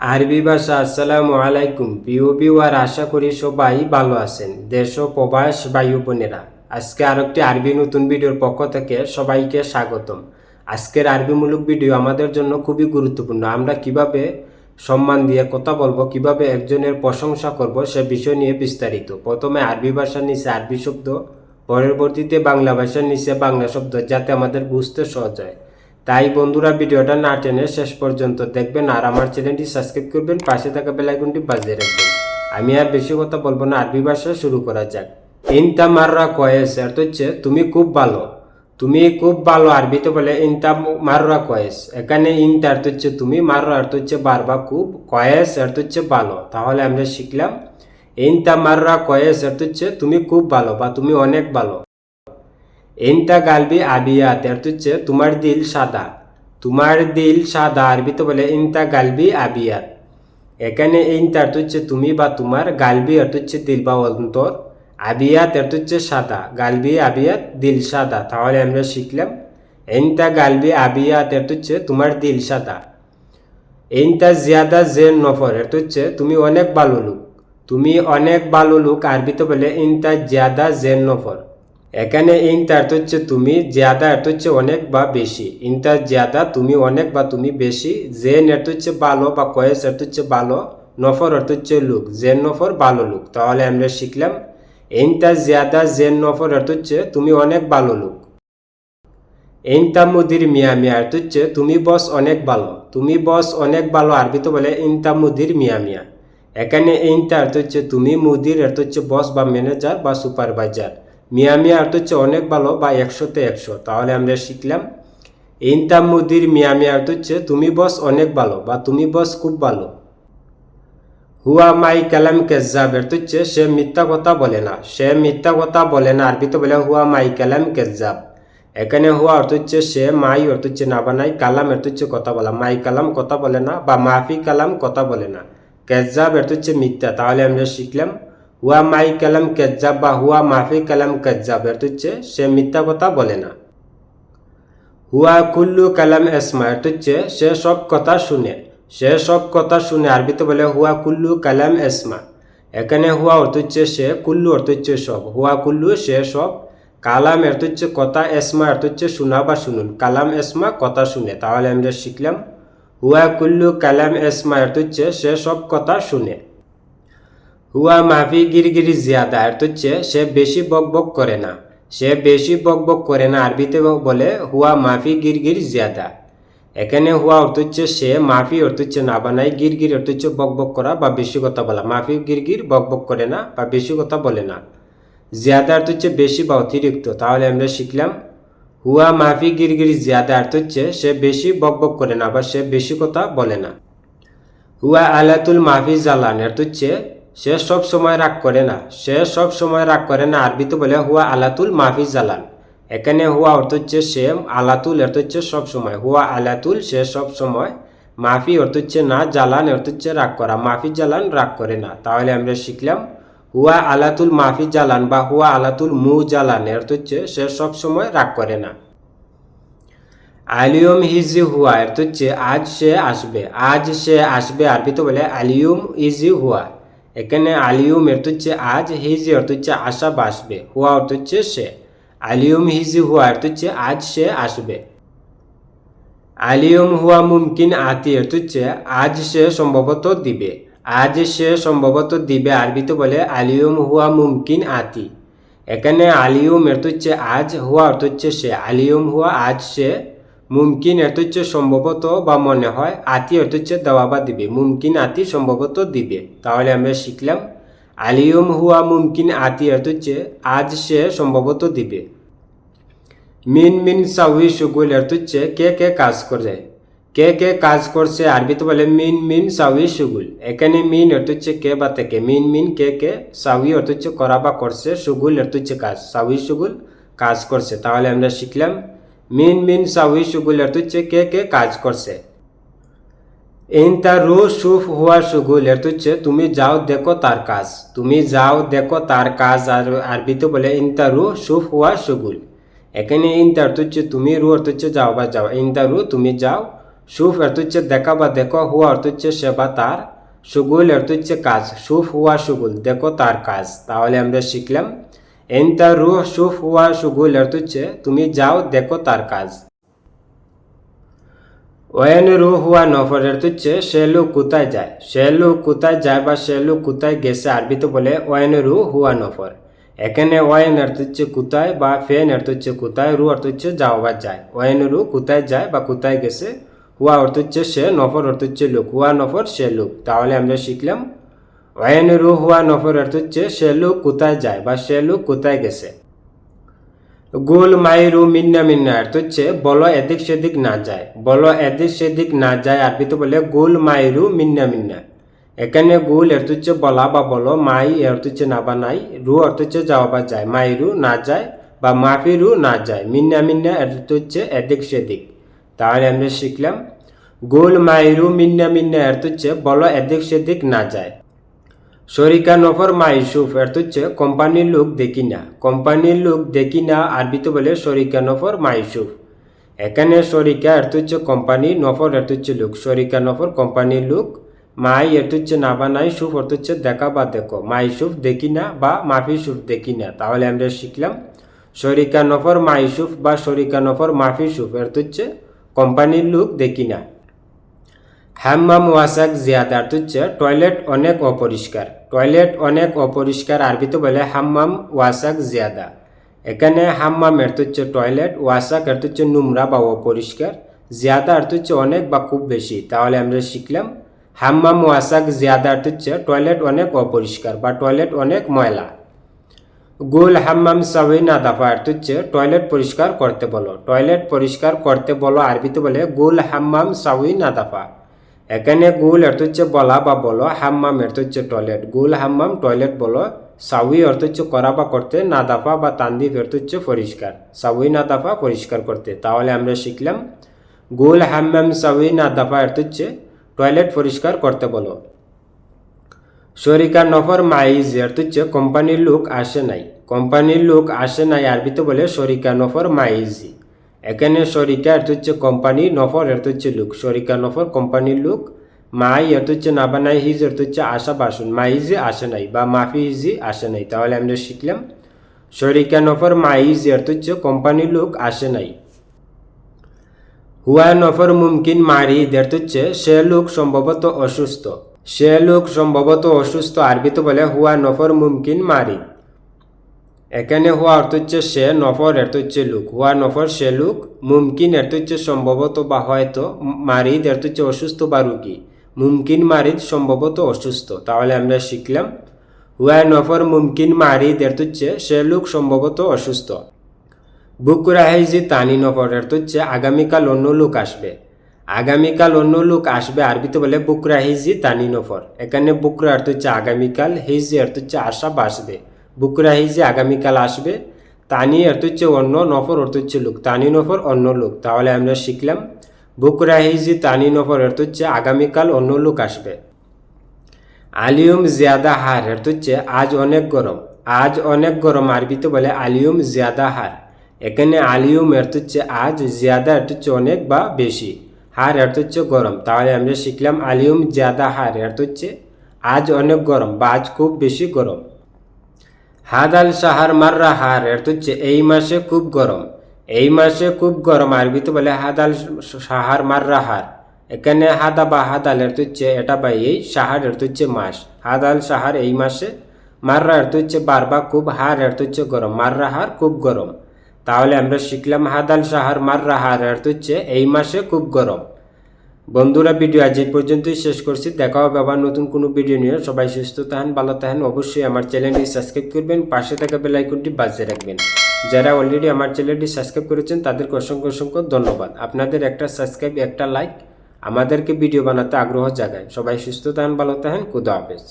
আরবি ভাষা, আসসালামু আলাইকুম। প্রিয় বিওয়ার আশা করি সবাই ভালো আছেন, দেশ ও প্রবাস বায়ু বোনেরা। আজকে আরেকটি আরবি নতুন ভিডিওর পক্ষ থেকে সবাইকে স্বাগতম। আজকের আরবিমূলক ভিডিও আমাদের জন্য খুবই গুরুত্বপূর্ণ। আমরা কীভাবে সম্মান দিয়ে কথা বলব, কীভাবে একজনের প্রশংসা করব, সে বিষয় নিয়ে বিস্তারিত। প্রথমে আরবি ভাষার নিচে আরবি শব্দ, পরবর্তীতে বাংলা ভাষার নিচে বাংলা শব্দ, যাতে আমাদের বুঝতে সহজ হয়। তাই বন্ধুরা ভিডিওটা না টেনে শেষ পর্যন্ত দেখবেন আর আমার চ্যানেলটি সাবস্ক্রাইব করবেন, পাশে থাকা বেলাইকনটি বাজিয়ে রাখবেন। আমি আর বেশি কথা বলব না, আরবি ভাষা শুরু করা যাক। ইনতা মাররা কয়েস অর্থ হচ্ছে তুমি খুব ভালো। তুমি খুব ভালো আরবিতে বলে ইনতা মাররা কয়েস এখানে ইনতা অর্থ হচ্ছে তুমি, মাররা অর্থ হচ্ছে বারবা খুব কয়েস অর্থ হচ্ছে ভালো। তাহলে আমরা শিখলাম ইনতা মাররা কয়েস অর্থ হচ্ছে তুমি খুব ভালো বা তুমি অনেক ভালো। এনটা গালবি আবিয়াত এর হচ্ছে তোমার দিল সাদা। তোমার দিল সাদা আরবিতে বলে ইনতা গালবি আবিয়াত এখানে ইনটা অর্থ হচ্ছে তুমি বা তোমার, গালবি অর্থ হচ্ছে দিল বা অন্তর। আবিয়াত এর হচ্ছে সাদা, গালবি আবিয়াত দিল সাদা, তাহলে আমরা শিখলাম। এনটা গালবি আবিয়াত এর হচ্ছে তোমার দিল সাদা। এনটা জিয়াদা জেন নফর এর হচ্ছে তুমি অনেক ভালো লোক। তুমি অনেক ভালো লোক আরবিতে বলে ইনতা জিয়াদা জেন নফর। এখানে ইনতা অর্থ হচ্ছে তুমি, জিয়াদা অর্থ হচ্ছে অনেক বা বেশি। ইনতা জিয়াদা, তুমি অনেক বা তুমি বেশি। জেন অর্থ হচ্ছে ভালো বা কয়েস অর্থ হচ্ছে ভালো। নফর অর্থ হচ্ছে লোক, জেন নফর ভালো লোক। তাহলে আমরা শিখলাম ইনতা জিয়াদা, জেন নফর অর্থ হচ্ছে তুমি অনেক ভালো লোক। ইনতা মুদির মিয়া মিয়া অর্থ হচ্ছে তুমি বস অনেক ভালো। তুমি বস অনেক ভালো আরবি তো বলে ইনতা মুদির মিয়া মিয়া এখানে ইনতা অর্থ হচ্ছে তুমি, মুদির অর্থ হচ্ছে বস বা ম্যানেজার বা সুপারভাইজার মিয়া মিয়া অর্থ হচ্ছে অনেক ভালো, বা একশোতে একশো। তাহলে আমরা শিখলাম ইনতাম মুদির মিয়া মিয়া অর্থ হচ্ছে, তুমি বস অনেক ভালো, বা তুমি বস খুব ভালো। হুয়া মাই কালাম কেজাব অর্থ হচ্ছে, সে মিথ্যা কথা বলে না। সে মিথ্যা কথা বলে না, আরবিতে বলে হুয়া মাই কালাম কেজাব এখানে হুয়া অর্থ হচ্ছে, সে মাই অর্থ হচ্ছে না বানাই কালাম অর্থ হচ্ছে কথা বলা। মাই কালাম কথা বলে না, বা মাফি কালাম কথা বলে না। কেজাব অর্থ হচ্ছে মিথ্যা, তাহলে আমরা শিখলাম হুয়া মাই কালাম কেজাব বা হুয়া মাফি কালাম কেজাব অর্থ হচ্ছে সে মিথ্যা কথা বলে না। হুয়া কুল্লু কালাম এসমা অর্থ হচ্ছে সে সব কথা শুনে। সে সব কথা শুনে আরবিতে বলে হুয়া কুল্লু কালাম এসমা। এখানে হুয়া অর্থ হচ্ছে সে, কুল্লু অর্থ হচ্ছে সব। হুয়া কুল্লু, সে সব। কালাম অর্থ হচ্ছে কথা এসমা অর্থ হচ্ছে শোনা বা শুনুন। কালাম এসমা, কথা শুনে। তাহলে আমরা শিখলাম, হুয়া কুল্লু কালাম এসমা অর্থ হচ্ছে সে সব কথা শুনে। হুয়া মাফি গিরগিরি জিয়াদা অর্থ হচ্ছে সে বেশি বক বক করে না। সে বেশি বক বক করে না আরবিতে বলে হুয়া মাফি গিরগির জিয়াদা। এখানে হুয়া অর্থ হচ্ছে সে, মাফি অর্থ হচ্ছে না বানাই গিরগির অর্থ হচ্ছে বক বক করা বা বেশি কথা বলা। মাফি গিরগির বক বক করে না বা বেশি কথা বলে না। জিয়াদা অর্থ হচ্ছে বেশি বা অতিরিক্ত। তাহলে আমরা শিখলাম, হুয়া মাফি গিরগির জিয়াদা অর্থ হচ্ছে সে বেশি বক বক করে না বা সে বেশি কথা বলে না। হুয়া আলাতুল মাফি জালান অর্থ হচ্ছে সে সব সময় রাগ করে না। সে সব সময় রাগ করে না। আরবিতে বলে, হুয়া আলাতুল মাফি জালান এখানে হুয়া অর্থ হচ্ছে সে, আলাতুল অর্থ হচ্ছে সব সময়। হুয়া আলাতুল, সে সব সময়। মাফি অর্থ হচ্ছে না জালান অর্থ হচ্ছে রাগ করা। মাফি জালান রাগ করে না। তাহলে আমরা শিখলাম, হুয়া আলাতুল মাফি জালান বা হুয়া আলাতুল মু জালান অর্থ হচ্ছে সে সব সময় রাগ করে না। আলিয়ম হিজি হুয়া অর্থ হচ্ছে, আজ সে আসবে। আজ সে আসবে। আরবিতে বলে, আলিয়ম ইজি হুয়া। এখানে আলিয়ম অর্থ হচ্ছে আজ হিজি অর্থ হচ্ছে আসা বা আসবে, হুয়া অর্থ হচ্ছে সে। আলিয়ম হিজি হুয়া অর্থ হচ্ছে আজ সে আসবে। আলিয়ম হুয়া মুমকিন আতি অর্থ হচ্ছে আজ সে সম্ভবত দিবে। আজ সে সম্ভবত দিবে আরবিতে বলে আলিয়ম হুয়া মুমকিন আতি। এখানে আলিয়ম অর্থ হচ্ছে আজ, হুয়া অর্থ হচ্ছে সে। আলিয়ম হুয়া আজ সে মুমকিন অর্থ সম্ভবত বা মনে হয় আতি অর্থ দেওয়া বা দিবে। মুমকিন আতি সম্ভবত দিবে। তাহলে আমরা শিখলাম, আলিয়ম হুয়া মুমকিন আতি অর্থ হচ্ছে আজ সে সম্ভবত দিবে। মিন মিন সাউই সুগুল অর্থ হচ্ছে কে কে কাজ করে কে কে কাজ করছে আরবিতে বলে মিন মিন সাউই সুগুল এখানে মিন অর্থ হচ্ছে কে বা থেকে? মিন মিন কে কে? সাউই অর্থ হচ্ছে করা বা করছে সুগুল অর্থ হচ্ছে কাজ সাউই সুগুল কাজ করছে। তাহলে আমরা শিখলাম মিন মিন সাউই সুগুল অর্থ হচ্ছে কে কে কাজ করছে। ইনতা রু সুফ হুয়া সুগুল এর হচ্ছে তুমি যাও দেখো তার কাজ। তুমি যাও দেখো তার কাজ আর আরবিতে বলে ইনতা রু সুফ হুয়া সুগুল। এখানে ইনতা অর্থ হচ্ছে তুমি রু অর্থ হচ্ছে যাও বা যাও। ইনতা রু তুমি যাও সুফ অর্থ হচ্ছে দেখা বা দেখো হুয়া অর্থ হচ্ছে সেবা তার সুগুল অর্থ হচ্ছে কাজ। সুফ হুয়া সুগুল, দেখো তার কাজ। তাহলে আমরা শিখলাম এনতা রুহ সুফ হুয়া সুগুল অর্থ হচ্ছে তুমি যাও, দেখো তার কাজ। ওয়েন রু হুয়া নফর অর্থ হচ্ছে সে লোক কোথায় যায়? সে লোক কোথায় যায় বা সে লোক কোথায় গেছে আরবিতে বলে ওয়েন রু হুয়া নফর। এখানে ওয়েন অর্থ হচ্ছে কোথায় বা ফেন অর্থ হচ্ছে কোথায় রু অর্থ হচ্ছে যাওয়া বা যায়। ওয়েন রু কোথায় যায় বা কোথায় গেছে, হুয়া অর্থ হচ্ছে সে, নফর অর্থ হচ্ছে লোক। হুয়া নফর সে লোক। তাহলে আমরা শিখলাম ওয়েন রু হুয়া নফর অর্থ হচ্ছে সে লোক কোথায় যায় বা সে লোক কোথায় গেছে গোল মাইরু মিন্না মিন্না অর্থ হচ্ছে বলো এদিক সেদিক না যায় বলো এদিক সেদিক না যায় আরবিতে বলে গোল মাইরু মিন্না মিন্না এখানে গোল অর্থ হচ্ছে বলা বা বলো মাই অর্থ হচ্ছে না বা নাই রু অর্থ হচ্ছে যাওয়া বা যায় মাইরু না যায় বা মাফিরু না যায় মিন্না মিন্না অর্থ হচ্ছে এদিক সেদিক তাহলে আমরা শিখলাম গোল মাইরু মিন্না মিন্না অর্থ হচ্ছে বলো এদিক সেদিক না যায় শরিকা নফর মাইসুফ অর্থ হচ্ছে কোম্পানির লোক দেখি না কোম্পানির লোক দেখি না আরবিতে বলে শরিকা নফর মাইসুফ। এখানে শরিকা অর্থ হচ্ছে কোম্পানি নফর অর্থ হচ্ছে লোক। শরিকা নফর কোম্পানির লোক, মাই অর্থ হচ্ছে না বা নাই, সুফ অর্থ হচ্ছে দেখা বা দেখো। মাইসুফ দেখি না বা মাফি সুফ দেখি না তাহলে আমরা শিখলাম, শরিকা নফর মাইসুফ বা শরিকা নফর মাফি সুফ অর্থ হচ্ছে কোম্পানির লোক দেখি না হ্যাম্মাম ওয়াসাক জিয়াদা অর্থ হচ্ছে টয়লেট অনেক অপরিষ্কার। টয়লেট অনেক অপরিষ্কার আরবিতে বলে হাম্মাম ওয়াসাক জিয়াদা। এখানে হাম্মাম অর্থ হচ্ছে টয়লেট ওয়াসাক অর্থ হচ্ছে নোংরা বা অপরিষ্কার জিয়াদা অর্থ হচ্ছে অনেক বা খুব বেশি তাহলে আমরা শিখলাম। হাম্মাম ওয়াসাক জিয়াদা অর্থ হচ্ছে টয়লেট অনেক অপরিষ্কার বা টয়লেট অনেক ময়লা। গোল হাম্মাম সাউই না দাফা অর্থ হচ্ছে টয়লেট পরিষ্কার করতে বলো। টয়লেট পরিষ্কার করতে বলো আরবিতে বলে গোল হাম্মাম সাউই না দাফা। এখানে গুল অর্থ হচ্ছে বলা বা বলো, হাম্মাম অর্থ হচ্ছে টয়লেট গুল, হাম্মাম টয়লেট বলো। সাউই অর্থ হচ্ছে করা বা করতে, না দাফা বা তান্দিফ অর্থ হচ্ছে পরিষ্কার। সাউই, না দাফা, পরিষ্কার করতে। তাহলে আমরা শিখলাম, গুল, হাম্মাম, সাউই, না দাফা অর্থ হচ্ছে টয়লেট পরিষ্কার করতে বলো। শরিকা নফর মাইজ অর্থ হচ্ছে কোম্পানির লোক আসে নাই। কোম্পানির লোক আসে নাই, আরবিতে বলে শরিকা নফর মাইজি। এখানে শরিকা অর্থ হচ্ছে কোম্পানি নফর অর্থ হচ্ছে লুক। শরিকা নফর? কোম্পানির লুক। মাই অর্থ হচ্ছে না বানাই হিজ অর্থ হচ্ছে আশা বাসন মাইজে আসে নাই বা মাফি হিজি আসে নাই। তাহলে আমরা শিখলাম। শরিকা নফর? মাইজ অর্থ হচ্ছে কোম্পানির লোক আসে নাই। হুয়া নফর মুমকিন মারি অর্থ হচ্ছে সে লোক সম্ভবত অসুস্থ। সে লোক সম্ভবত অসুস্থ আরবিতে বলে হুয়া নফর মুমকিন মারি। এখানে হুয়া অর্থ হচ্ছে সে নফর অর্থ হচ্ছে লুক। হুয়া নফর সে লুক। মুমকিন অর্থ হচ্ছে সম্ভবত বা হয়তো, মারিদ অর্থ হচ্ছে অসুস্থ বা রুগী। মুমকিন, মারিদ সম্ভবত অসুস্থ। তাহলে আমরা শিখলাম। হুয়া নফর মুমকিন, মারিদ অর্থ হচ্ছে সে লোক সম্ভবত অসুস্থ। বুকরাহিজি তানি নফর অর্থ হচ্ছে আগামীকাল অন্য লোক আসবে। আগামীকাল অন্য লোক আসবে আরবিতে বলে বুকরা হিজি তানি নফর এখানে বুকরা অর্থ হচ্ছে আগামীকাল হিজি অর্থ হচ্ছে আশা বা আসবে যে আগামীকাল আসবে। তানি অর্থ হচ্ছে অন্য, নফর অর্থ হচ্ছে লোক। তানি নফর অন্য লোক। তাহলে আমরা শিখলাম বুকরাহি হিজি তানি নফর অর্থ হচ্ছে আগামীকাল অন্য লোক আসবে। আলিয়ম জিয়াদা হার অর্থ হচ্ছে আজ অনেক গরম। আজ অনেক গরম আরবিতে বলে আলিয়ম জিয়াদা হার। এখানে আলিয়ম অর্থ হচ্ছে আজ, জিয়াদা অর্থ হচ্ছে অনেক বা বেশি। হার অর্থ হচ্ছে গরম। তাহলে আমরা শিখলাম আলিয়ম জিয়াদা হার অর্থ হচ্ছে আজ অনেক গরম বা আজ খুব বেশি গরম। হাদাল সাহার মাররা হার অর্থ হচ্ছে এই মাসে খুব গরম। এই মাসে খুব গরম আরবিতে বলে হাদাল সাহার মাররা হার। এখানে হাদা বা হাদাল অর্থ হচ্ছে এটা বা এই সাহার অর্থ হচ্ছে মাস। হাদাল সাহার এই মাসে মাররা অর্থ হচ্ছে বার বা খুব হার অর্থ হচ্ছে গরম। মাররা হার খুব গরম। তাহলে আমরা শিখলাম হাদাল সাহার মাররা হার অর্থ হচ্ছে এই মাসে খুব গরম। বন্ধুরা, ভিডিও আজ এই পর্যন্তই শেষ করছি। দেখা হবে আবার নতুন কোনো ভিডিও নিয়ে। সবাই সুস্থ থাকেন, ভালো থাকেন। অবশ্যই আমার চ্যানেলটি সাবস্ক্রাইব করবেন। পাশে থাকা বেল আইকনটি বাজিয়ে রাখবেন। যারা অলরেডি আমার চ্যানেলটি সাবস্ক্রাইব করেছেন, তাদেরকে অসংখ্য অসংখ্য ধন্যবাদ। আপনাদের একটা সাবস্ক্রাইব একটা লাইক আমাদেরকে ভিডিও বানাতে আগ্রহ জাগায়। সবাই সুস্থ থাকেন, ভালো থাকেন। খুদা হাফেজ।